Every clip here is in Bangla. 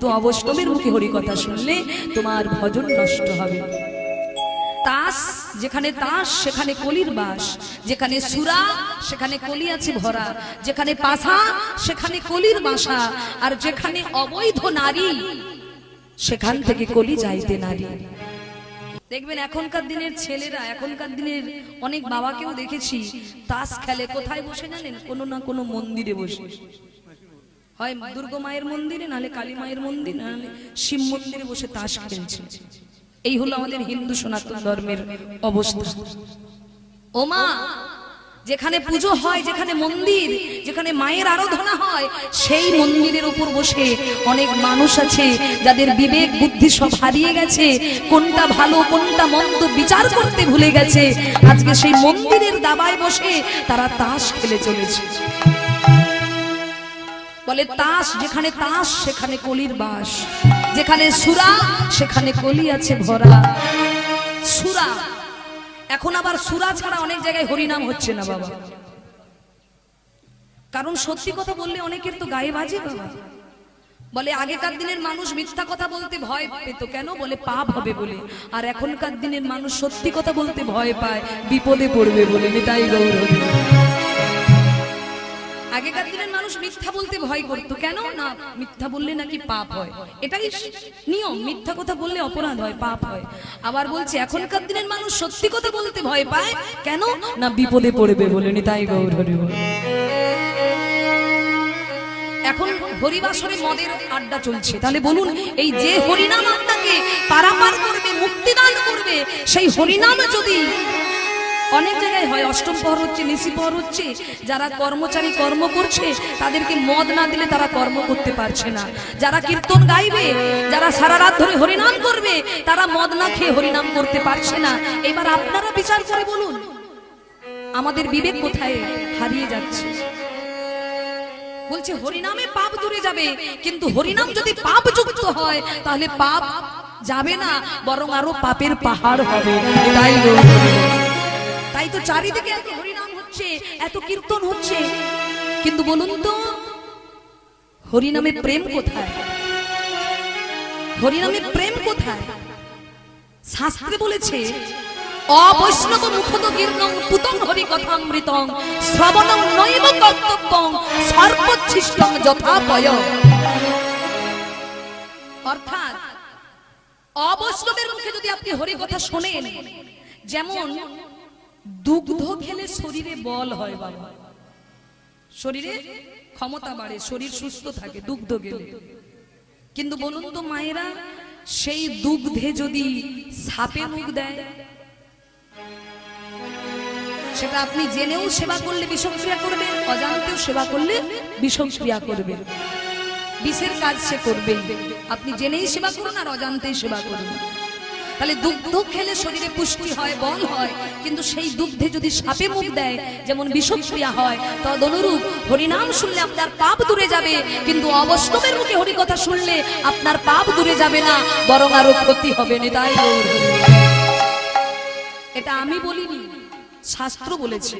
তো অবৈষ্ণবের মুখে হরি কথা শুনলে তোমার ভজন নষ্ট হবে। তাস, যেখানে তাস, সেখানে কলির বাস। যেখানে সুরা, সেখানে কলি আছে ভরা। যেখানে পাশা সেখানে কলির বাসা। আর যেখানে অবৈধ নারী, সেখান থেকে কলি যাইতে নারী। দেখবেন, এখনকার দিনের ছেলেরা, এখনকার দিনের অনেক বাবাকেও দেখেছি, তাস খেলে কোথায় বসে জানেন? কোনো না কোনো মন্দিরে বসে। হয় দুর্গা মায়ের মন্দিরে, নাহলে কালী মায়ের মন্দির, নাহলে শিব মন্দিরে বসে তাস খেলছে। এই হলো আমাদের হিন্দু সনাতন ধর্মের অবস্থা। ওমা, যেখানে পুজো হয়, যেখানে মন্দির, যেখানে মায়ের আরাধনা হয়, সেই মন্দিরের উপর বসে অনেক মানুষ আছে, যাদের বিবেক বুদ্ধি সব হারিয়ে গেছে, কোনটা ভালো, কোনটা মন্দ বিচার করতে ভুলে গেছে। আজকে সেই মন্দিরের দাবায় বসে তারা তাস খেলে চলেছে। বলে তাস, যেখানে তাস, সেখানে কলির বাস। যেখানে সুরা, সেখানে কলি আছে ভরা। সুরা, এখন আবার সুরা ছাড়া অনেক জায়গায় হরিনাম হচ্ছে না বাবা। কারণ সত্যি কথা বললে অনেকের তো গায়ে বাজে বাবা। বলে, আগেকার দিনের মানুষ মিথ্যা কথা বলতে ভয় পেত কেন? বলে, পাপ হবে বলে। আর এখনকার দিনের মানুষ সত্যি কথা বলতে ভয় পায়। বিপদে পড়বে বলে। নিতাই গৌরব। আগেকার দিনের মানুষ মিথ্যা বলতে ভয় করতো। কেন? না, মিথ্যা বললে নাকি পাপ হয়। এটাই নিয়ম, মিথ্যা কথা বললে অপরাধ হয়, পাপ হয়। আবার বলছে, এখনকার দিনের মানুষ সত্যি কথা বলতে ভয় পায়। কেন? না, বিপদে পড়বে বলে নিতাই গৌর এখন হরিবাসরে মদের আড্ডা চলছে। তাহলে বলুন, এই যে হরিনাম আপনাকে পারাপার করবে, মুক্তিদান করবে, সেই হরিনাম যদি অনেক জায়গায় হয়, অষ্টম পহর হচ্ছে, নিশি পহর হচ্ছে, যারা কর্মচারী কর্ম করছে, তাদেরকে মদ না দিলে তারা কর্ম করতে পারছে না। যারা কীর্তন গাইবে, যারা সারা রাত ধরে হরিনাম করবে, তারা মদ না খেয়ে হরিনাম করতে পারছে না। এবার আপনারা বিচার করে বলুন, আমাদের বিবেক কোথায় হারিয়ে যাচ্ছে? বলছে, হরিনামে পাপ দূরে যাবে, কিন্তু হরিনাম যদি পাপ যুক্ত হয়, তাহলে পাপ যাবে না, বরং আরও পাপের পাহাড় হবে। তাই। তাই তো চারিদিকে এত হরিনাম হচ্ছে, এত কীর্তন হচ্ছে। কিন্তু বলুন তো, হরিনামে প্রেম কোথায়? হরিনামে প্রেম কোথায়? শাস্ত্রে বলেছে, অবৈষ্ণব মুখত কীর্ণং পুতং হরি কথামৃতং শ্রবণং নৈব কর্তব্যং, সর্বোচ্ছিষ্টং যথাপয়। অর্থাৎ, অবৈষ্ণবের মুখে যদি আপনি হরি কথা শোনেন, যেমন দুগ্ধ খেলে শরীরে বল হয় বাবা। শরীরে ক্ষমতা বাড়ে, শরীর সুস্থ থাকে দুগ্ধ গেলে। কিন্তু বলুন তো মায়েরা, সেই দুগ্ধে যদি সাপে মুখ দেয়, সেটা আপনি জেনেও সেবা করলে বিষক্রিয়া করবে, অজান্তেও সেবা করলে বিষক্রিয়া করবে। বিষের কাজ সে করবে। আপনি জেনেই সেবা করুন আর অজান্তেই সেবা করুন। তাহলে দুগ্ধ খেলে শরীরে পুষ্টি হয়, বল হয়। কিন্তু সেই দুগ্ধে যদি সাপে মুখ দেয়, যেমন বিষক্রিয়া হয়, তদনুরূপ হরিনাম শুনলে আপনার পাপ দূরে যাবে। কিন্তু অবস্তবের মুখে হরি কথা শুনলে আপনার পাপ দূরে যাবে না, বরং আরও ক্ষতি হবে, নিতাই। এটা আমি বলিনি, শাস্ত্র বলেছে।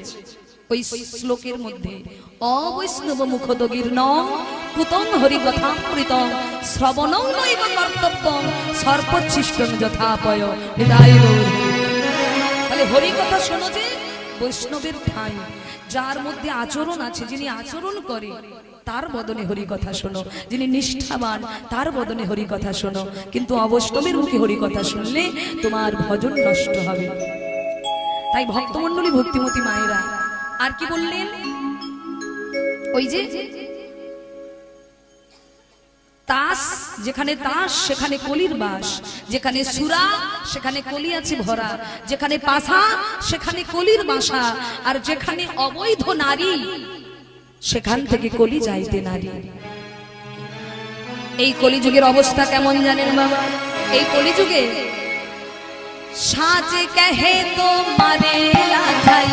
ওই শ্লোকের মধ্যে। অবৈষ্ণব মুখদগির ন কুতং হরি কথামৃতং শ্রবণং নৈব কর্তব্যং সর্বচ্ছিষ্টং যথাপয়। হৃদয় হরি। তাহলে হরি কথা শোনো যে, বৈষ্ণবের ঠাঁই। যার মধ্যে আচরণ আছে, যিনি আচরণ করে, তার বদনে হরি কথা শোনো। যিনি নিষ্ঠাবান, তার বদনে হরি কথা শোনো। কিন্তু অবৈষ্ণবের মুখে হরি কথা শুনলে তোমার ভজন নষ্ট হবে। তাই ভক্তমন্ডলী ভক্তিমতী মায়েরা আর কি বললেন? ওই যে, তাস, যেখানে তাস, সেখানে কলির বাস, যেখানে সুরা, সেখানে কলি আছে ভরা, যেখানে পাশা সেখানে কলির বাসা, আর যেখানে অবৈধ নারী, সেখান থেকে কলি যাইতে নারী। এই কলিযুগের অবস্থা কেমন জানেন বাবা? এই কলিযুগে, সাজে কহে তো মারে লাঠাই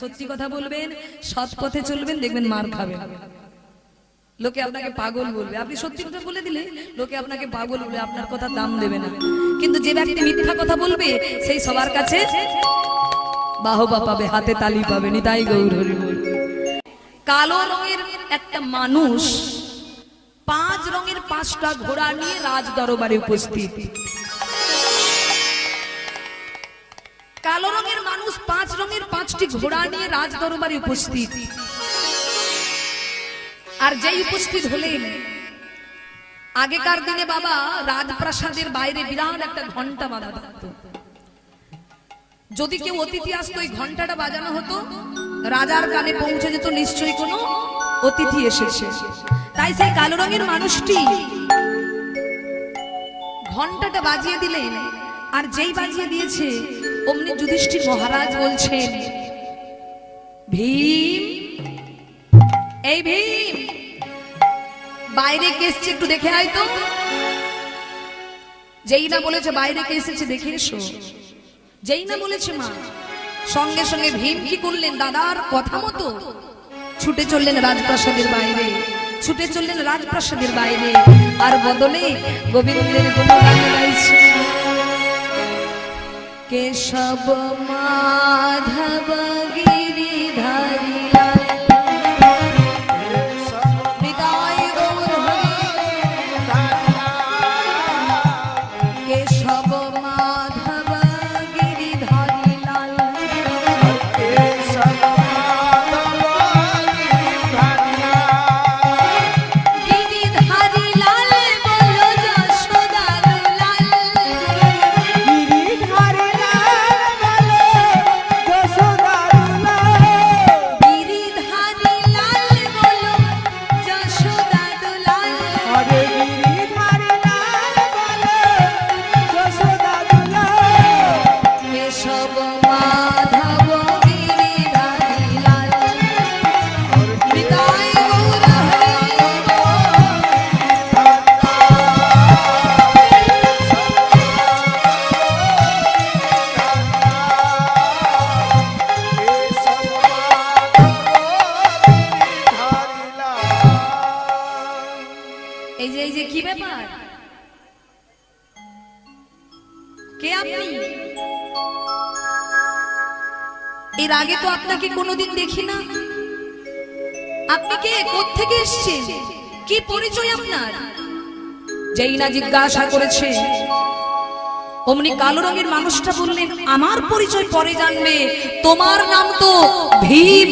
সত্যি কথা বলবেন, সৎ পথে চলবেন, দেখবেন মার খাবেন। লোকে আপনাকে পাগল বলবে। আপনি সত্যি কথা বলে দিলে, লোকে আপনাকে পাগল বলবে আপনার কথা দাম দেবে না। কিন্তু যে ব্যক্তি মিথ্যা কথা বলবে, সেই সবার কাছে বাহবা পাবে, হাতে তালি পাবে নিতাই গৌর হরি কালো রঙের একটা মানুষ, পাঁচ রঙের পাঁচটা ঘোড়া নিয়ে রাজ দরবারে উপস্থিত। কালো রঙের মানুষ পাঁচ রঙের পাঁচটি ঘোড়া নিয়ে রাজ দরবারে উপস্থিত। আর যেই উপস্থিত হলেন, আগেকার দিনে বাবা রাজপ্রাসাদের বাইরে বিরাট একটা ঘণ্টা বাঁধা থাকতো। যদি কেউ অতিথি আসতো, ওই ঘন্টাটা বাজানো হতো। রাজার কানে পৌঁছে যেত নিশ্চয়ই কোনো অতিথি এসেছে। তাই সেই কালো রঙের মানুষটি ঘন্টাটা বাজিয়ে দিলেন, আর যেই বাজিয়ে দিয়েছে অমনি যুধিষ্ঠির মহারাজ বলছেন, ভীম, এই ভীম, বাইরে কে এসছে একটু দেখে আয় তো। যেই না বলেছে বাইরে কে এসেছে দেখে এসো। যেই না বলেছে মা, সঙ্গে সঙ্গে ভীম কি করলেন দাদার কথা মতো? ছুটে চললেন রাজপ্রাসাদের বাইরে, ছুটে চললেন রাজপ্রাসাদের বাইরে, আর বদলে গোবিন্দের গুণগান গাইছে কেশব মাধব কি ব্যাপার? কে আপনি? এর আগে তো আপনাকে কোনোদিন দেখি না। আপনি কে? থেকে এসছেন? কি পরিচয় আপনার? যেই না জিজ্ঞাসা করেছে। অমনি কালো রঙের মানুষটা বললেন, আমার পরিচয় পরে জানবে। তোমার নাম তো ভীম।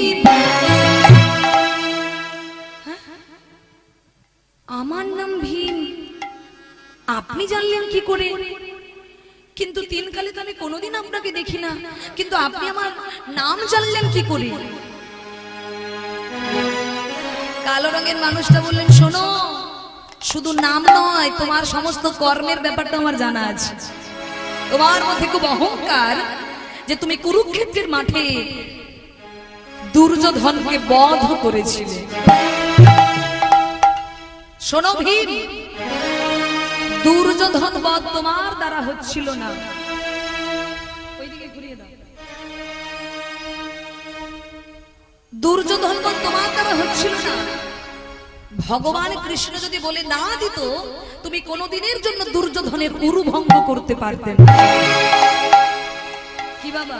আপনি জানলেন কি করে? কিন্তু তিন কালে তো আমি কোনোদিন আপনাকে দেখি না। কিন্তু আপনি আমার নাম জানলেন কি করে? কালো রঙের মানুষটা বললেন, শোনো, শুধু নাম নয়, তোমার সমস্ত কর্মের ব্যাপারটা আমার জানা আছে। তোমার মধ্যে খুব অহংকার যে তুমি কুরুক্ষেত্রের মাঠে দুর্যোধনকে বধ করেছিলে। শোনো ভীম দুর্যোধন বধ তোমার দ্বারা হচ্ছিল না। দুর্যোধন বধ তোমার দ্বারা হচ্ছিল না। ভগবান কৃষ্ণ যদি বলে না দিত, তুমি কোনদিনের জন্য দুর্যোধনের উরু ভঙ্গ করতে পারতে না। কি বাবা?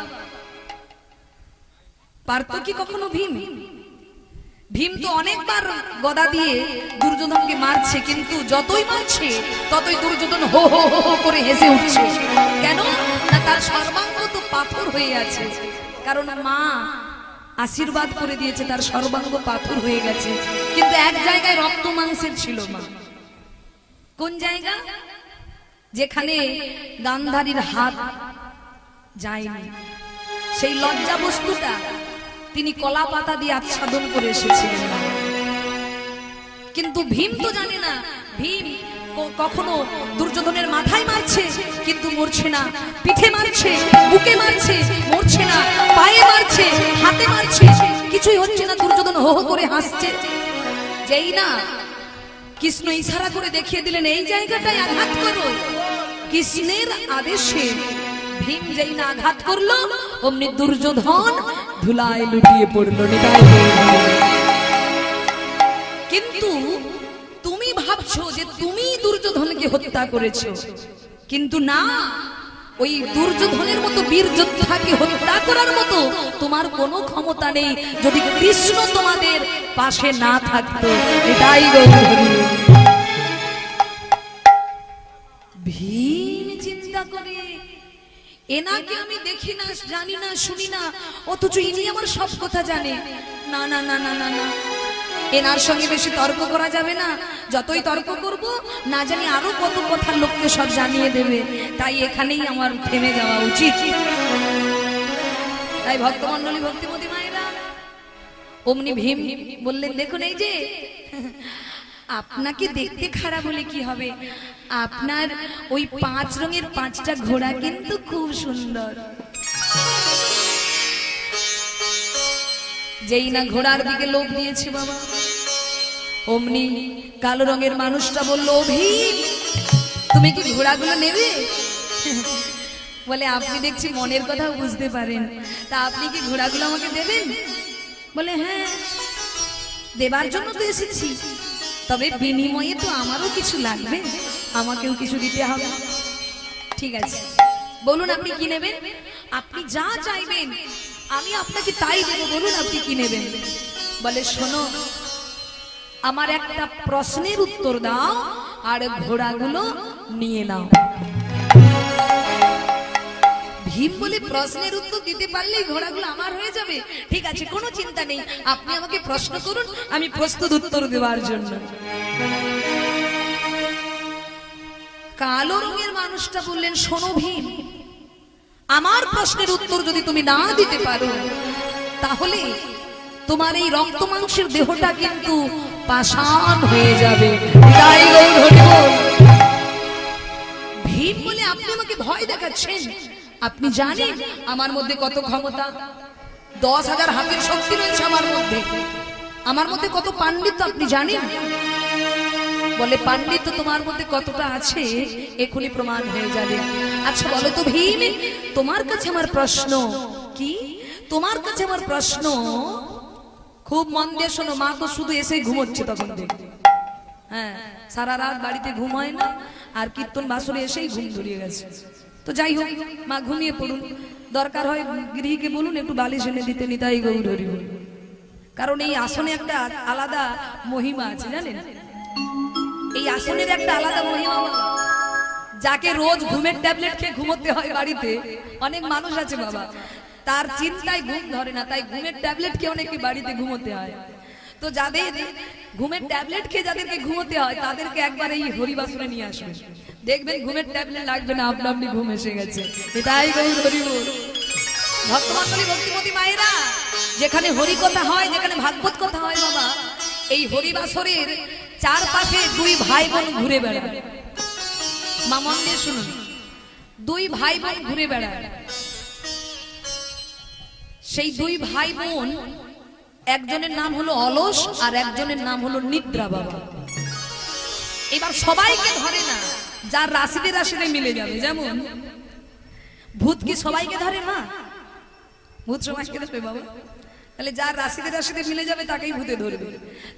পারত কি কখনো ভীম? ভীম তো অনেকবার গদা দিয়ে দুর্যোধনকে মারছে, কিন্তু যতই মারছে, ততই দুর্যোধন হো হো হো হো করে হেসে উঠছে। কেন? না, তার সর্বাঙ্গ তো পাথর হয়ে আছে। কারণ মা আশীর্বাদ করে দিয়েছে, তার সর্বাঙ্গ পাথর হয়ে গেছে। কিন্তু এক জায়গায় রক্ত মাংসের ছিল মা। কোন জায়গা? যেখানে গান্ধারীর হাত যায়নি। সেই লজ্জা বস্তুটা তিনি কলা পাতা দিয়ে আচ্ছাদন করে এসেছিলেন। কিন্তু ভীম তো জানে না, ভীম কখনো দুর্যোধনের মাথায় মারছে, কিন্তু মরছে না, পিঠে মারছে, বুকে মারছে, মরছে না, পায়ে মারছে, হাতে মারছে, কিছুই হচ্ছে না, দুর্যোধন হো করে হাসছে। যেই না কৃষ্ণ ইশারা করে দেখিয়ে দিলেন, এই জায়গাটায় আঘাত করো। কৃষ্ণের আদেশে ভীম যেই না আঘাত করল, অমনি দুর্যোধন ধুলায় লুটিয়ে পড়ল কিন্তু তুমি ভাবছ যে তুমি দুর্যোধনকে হত্যা করেছ। কিন্তু না, ওই দুর্যোধনের মতো বীর যোদ্ধাকে হত্যা করার মতো তোমার কোনো ক্ষমতা নেই। যদি কৃষ্ণ তোমাদের পাশে না থাকতো এটাই ভীম চিন্তা করে এনাকে আমি দেখি না, জানি না, শুনি না, অথচ ইনি আমার সব কথা জানে। না না না না না না। এনার সঙ্গে বেশি তর্ক করা যাবে না। যতই তর্ক করব, না জানি আরও কত কথা লোককে সব জানিয়ে দেবে। তাই এখানেই আমার থেমে যাওয়া উচিত। তাই ভক্তমন্ডলী ভক্তিমতী মায়েরা, অমনি ভীম বললেন, দেখুন এই যে আপনাকে দেখতে খারাপ হলে কি হবে? আপনার ওই পাঁচ রঙের পাঁচটা ঘোড়া কিন্তু খুব সুন্দর। যেই না ঘোড়ার দিকে লোক দিয়েছে বাবা, অমনি কালো রঙের মানুষটা বলল "ও ভীম তুমি কি ঘোড়াগুলো নেবে? বলে, আপনি দেখছি মনের কথা বুঝতে পারেন। তা আপনি কি ঘোড়াগুলো আমাকে দেবেন? বলে হ্যাঁ দেবার জন্য তো এসেছি। তবে বিনিময়ে তো আমারও কিছু লাগবে। আমাকেও কিছু দিতে হবে। ঠিক আছে। বলুন আপনি কি নেবেন? আপনি যা চাইবেন, আমি আপনাকে তাই দেব। বলুন আপনি কি নেবেন? বলে, শোনো, আমার একটা প্রশ্নের উত্তর দাও আর ঘোড়াগুলো নিয়ে নাও। ভীম বলে প্রশ্নের উত্তর দিতে পারলেই ঘোড়াগুলো আমার হয়ে যাবে। ঠিক আছে, কোনো চিন্তা নেই। আপনি আমাকে প্রশ্ন করুন, আমি প্রস্তুত উত্তর দেওয়ার জন্য। কালো রঙের মানুষটা বললেন, শোনো ভীম, আমার প্রশ্নের উত্তর যদি তুমি না দিতে পারো, তাহলে তোমার এই রক্ত মাংসের দেহটা কিন্তু পাষাণ হয়ে যাবে। ভীম বলে, আপনি আমাকে ভয় দেখাচ্ছেন। আপনি জানেন আমার মধ্যে কত ক্ষমতা? দশ হাজার হাতের শক্তি রয়েছে আমার মধ্যে। আমার মধ্যে কত পাণ্ডিত্য আপনি জানেন? বলে পাণ্ডিত্য তোমার মধ্যে কতটা আছে এখনই প্রমাণ হয়ে যাবে। আচ্ছা বলো তো ভীম, তোমার কাছে আমার প্রশ্ন কি? তোমার কাছে আমার প্রশ্ন, খুব মন দিয়ে শোনো, মা তো শুধু এসেই ঘুমোচ্ছে তখন হ্যাঁ সারা রাত বাড়িতে ঘুম হয় না, আর কীর্তন বাসরে এসেই ঘুম ধরিয়ে গেছে। তো যাই হোক, মা ঘুমিয়ে পড়ুন। দরকার হয় গৃহীকে বলুন, একটু বালিশ এনে দিতে, নিতাই গৌর কারণ এই আসনে একটা আলাদা মহিমা আছে, জানেন? এই আসনের একটা আলাদা মহিমা যাকে রোজ ঘুমের ট্যাবলেট খেয়ে ঘুমোতে হয় বাড়িতে, অনেক মানুষ আছে বাবা। তার চিন্তায় ঘুম ধরে না, তাই ঘুমের ট্যাবলেট খেয়ে অনেকে বাড়িতে ঘুমোতে হয়। তো যাদের ঘুমের ট্যাবলেট খেয়ে যাদেরকে ঘুমোতে হয়, তাদেরকে একবার এই হরিবাসনে নিয়ে আসবেন দেখবেন ঘুমের ট্যাবলেট লাগবে না, আপনা আপনি ঘুম এসে গেছে। এটাই গৌর হরি ভক্তমন্ডলী ভক্তিমতী মায়েরা, যেখানে হরি কথা হয়, যেখানে ভাগবত কথা হয় বাবা, এই হরিবাসরের চারপাশে দুই ভাই বোন ঘুরে বেড়ায়। মামন দিয়ে শুনুন। দুই ভাই বোন ঘুরে বেড়ায়। সেই দুই ভাই বোন একজনের নাম হলো অলস আর একজনের নাম হলো নিদ্রা বাবা। এবার সবাইকে ধরে না। যার রাশিতে রাশিতে মিলে যাবে, যেমন? ভূত কি সবাইকে ধরে? না। ভূত সবাইকে ধরবে বাবা। তাহলে যার রাশিতে রাশিতে মিলে যাবে, তাকেই ভূতে ধরবে।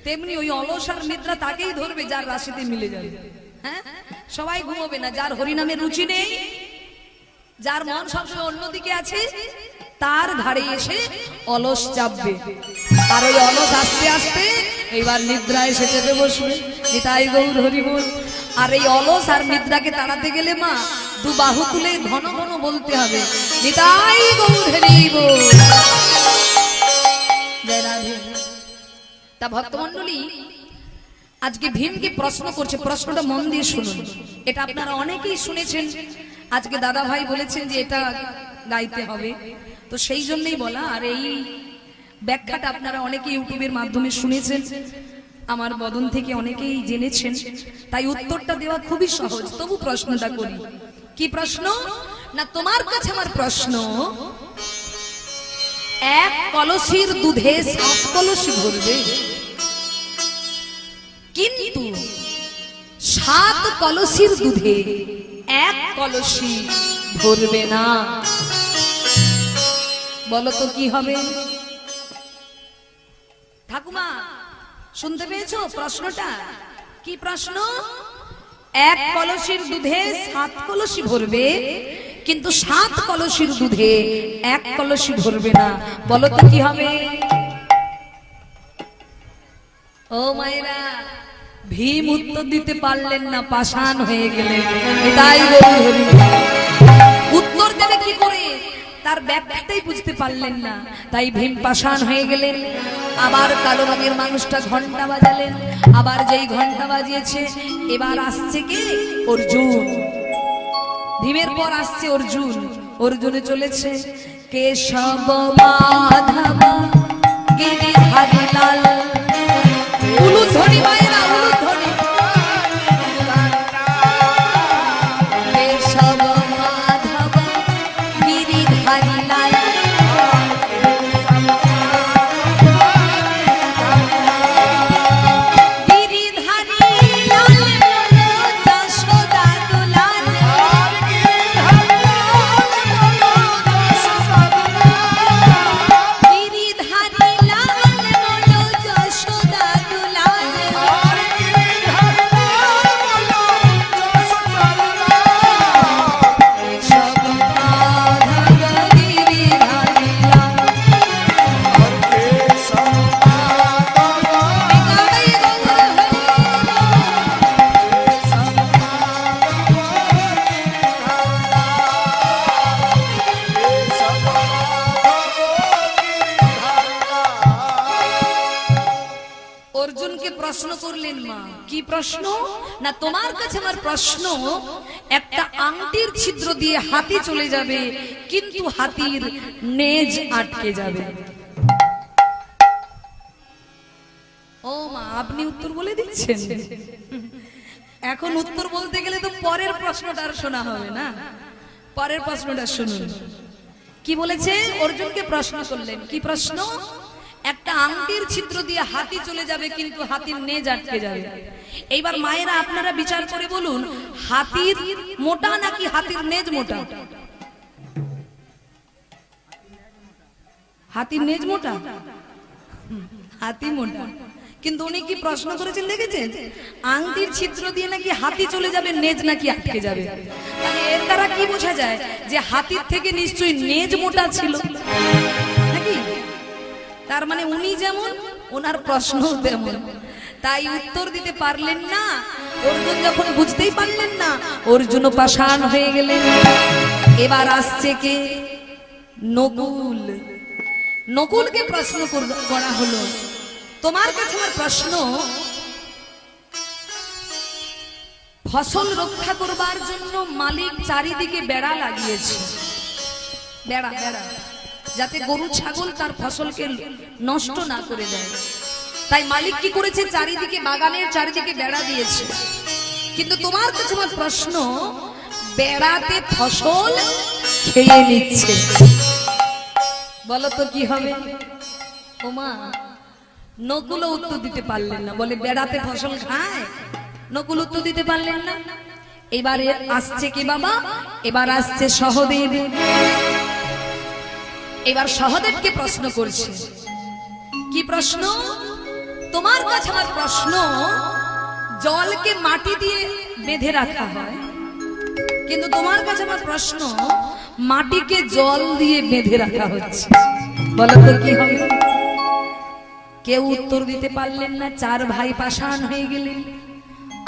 তেমনি ওই অলস আর নিদ্রা তাকেই ধরবে, যার রাশিতে মিলে যাবে। হ্যাঁ? সবাই ঘুমোবে না। যার হরিনামের রুচি নেই, যার মন সবসময় অন্যদিকে আছে, তার ঘাড়ে এসে অলস চাপবে। আর ওই অলস আস্তে আস্তে, এইবার নিদ্রা এসে চেপে বসবে। এটাই গৌর হরি বল আর এই অলস আর নিদ্রাকে তাড়াতে গেলে মা, দু বাহু তুলে ঘন ঘন বলতে হবে। নিতাই রাধে। তা ভক্তমন্ডলী আজকে ভীমকে প্রশ্ন করছে, প্রশ্নটা মন দিয়ে শুনুন। এটা আপনারা অনেকেই শুনেছেন। আজকে দাদা ভাই বলেছেন যে এটা গাইতে হবে। তো সেই জন্যই বলা, আর এই ব্যাখ্যাটা আপনারা অনেকে ইউটিউবের মাধ্যমে শুনেছেন। আমার বদন থেকে অনেকেই জেনেছেন, তাই উত্তরটা দেওয়া খুবই সহজ। তবু প্রশ্নটা করি। কি প্রশ্ন? না, তোমার কাছে আমার প্রশ্ন। এক কলসির দুধে সাত কলসি ভরবে। কিন্তু সাত কলসির দুধে এক কলসি ভরবে না। বলো তো কি হবে? ঠাকুমা শুনতে পেয়েছ প্রশ্নটা? কি প্রশ্ন? এক কলসির দুধে সাত কলসি ভরবে, কিন্তু সাত কলসির দুধে এক কলসি ভরবে না। বলো তো কি হবে? ও মায়েরা, ভীম উত্তর দিতে পারলেন না, পাষাণ হয়ে গেলেন। হরি উত্তর দেবে কি করে? তার ব্যাখ্যাটাই বুঝতে পারলেন না। তাই ভীম পাষাণ হয়ে গেলেন। আবার কালো রঙের মানুষটা ঘণ্টা বাজালেন। আবার যেই ঘণ্টা বাজিয়েছে, এবার আসছে কি? অর্জুন। ভীমের পর আসছে অর্জুন। অর্জুনে চলেছে, কেশব মাধব, গিরিধারী ছিদ্র দিয়ে হাতি চলে যাবে, কিন্তু হাতির নেজ আটকে যাবে। ও মা, আপনি উত্তর বলে দিচ্ছেন। এখন উত্তর বলতে গেলে তো পরের প্রশ্নটা আর শোনা হবে না। পরের প্রশ্নটা শুনুন। কি বলেছে? অর্জুনকে প্রশ্ন করলেন। কি প্রশ্ন? একটা আংটির ছিদ্র দিয়ে হাতি চলে যাবে, কিন্তু হাতির নেজ আটকে যাবে। এইবার মায়েরা আপনারা বিচার করে বলুন, হাতির মোটা নাকি হাতির নেজ মোটা? হাতির নেজ মোটা? হাতি মোটা। কিন্তু উনি কি প্রশ্ন করেছেন দেখেছেন? আংটির ছিদ্র দিয়ে নাকি হাতি চলে যাবে, নেজ নাকি আটকে যাবে? এর দ্বারা কি বোঝা যায় যে হাতির থেকে নিশ্চয়ই নেজ মোটা ছিল? তার মানে উনি যেমন, ওনার প্রশ্ন তেমন। তাই উত্তর দিতে পারলেন না, অর্জুন যখন বুঝতেই পারলেন না, অর্জুন পাষাণ হয়ে গেলেন। এবার আসছে কে? নকুল। নকুলকে প্রশ্ন করা হলো, তোমার কাছে আমার প্রশ্ন, ফসল রক্ষা করবার জন্য মালিক চারিদিকে বেড়া লাগিয়েছে। বেড়া বেড়া। যাতে গরু, ছাগল তার ফসলকে নষ্ট না করে দেয়। তাই মালিক কি করেছে? চারিদিকে বাগানের চারিদিকে বেড়া দিয়েছে। কিন্তু তোমার কাছে আমার প্রশ্ন, বেড়াতে ফসল খেয়ে নিচ্ছে। বলো তো কি হবে? ওমা নকুল উত্তর দিতে পারলেন না। বলে, বেড়াতে ফসল খায়? নকুল উত্তর দিতে পারলেন না। এবারে আসছে কি বাবা? এবার আসছে সহদেব। এবার সহদেবকে প্রশ্ন করছে। কি প্রশ্ন? তোমার কাছে আমার প্রশ্ন, জলকে মাটি দিয়ে বেঁধে রাখা হয়। কিন্তু তোমার কাছে আমার প্রশ্ন, মাটিকে জল দিয়ে বেঁধে রাখা হচ্ছে। বলো তো কি হবে? কেউ উত্তর দিতে পারলেন না, চার ভাই পাষাণ হয়ে গেলেন।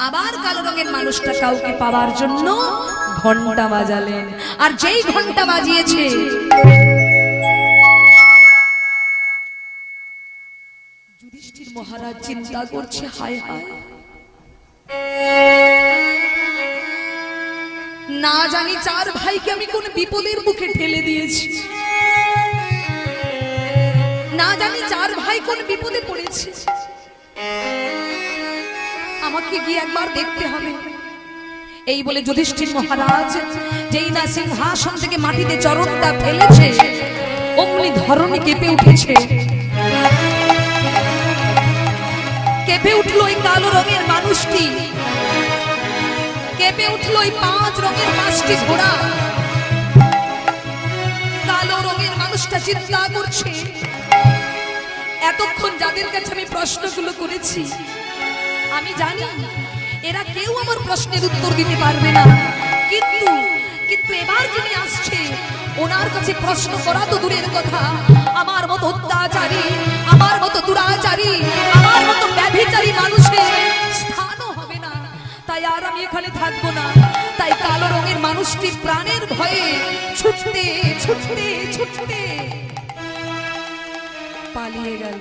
আবার কালো রঙের মানুষটা কাউকে পাওয়ার জন্য ঘণ্টা বাজালেন। আর যেই ঘণ্টা বাজিয়েছে মহারাজ চিন্তা করছে, হায় হায়। না জানি চার ভাইকে আমি কোন বিপদের মুখে ঠেলে দিয়েছি। না জানি চার ভাই কোন বিপদে পড়েছে। আমাকে গিয়ে একবার দেখতে হবে। এই বলে যুধিষ্ঠির মহারাজ, যেই না সিংহাসন থেকে মাটিতে চরণটা ফেলেছে, অমনি ধরণী কেঁপে উঠেছে। কেঁপে উঠল ওই কালো রঙের মানুষটি। কেঁপে উঠল ওই পাঁচ রঙের পাঁচটি ঘোড়া। কালো রঙের মানুষটা চিন্তা করছে। এতক্ষণ যাদের কাছে আমি প্রশ্নগুলো করেছি, আমি জানি এরা কেউ আমার প্রশ্নের উত্তর দিতে পারবে না। কিন্তু কিন্তু এবার যিনি আসছে, ওনার কাছে প্রশ্ন করা তো দূরের কথা। আমার মতো অত্যাচারী এখানে থাকব না। তাই কালো রঙের মানুষটি প্রাণের ভয়ে ছুটতে ছুটতে ছুটতে পালিয়ে গেল।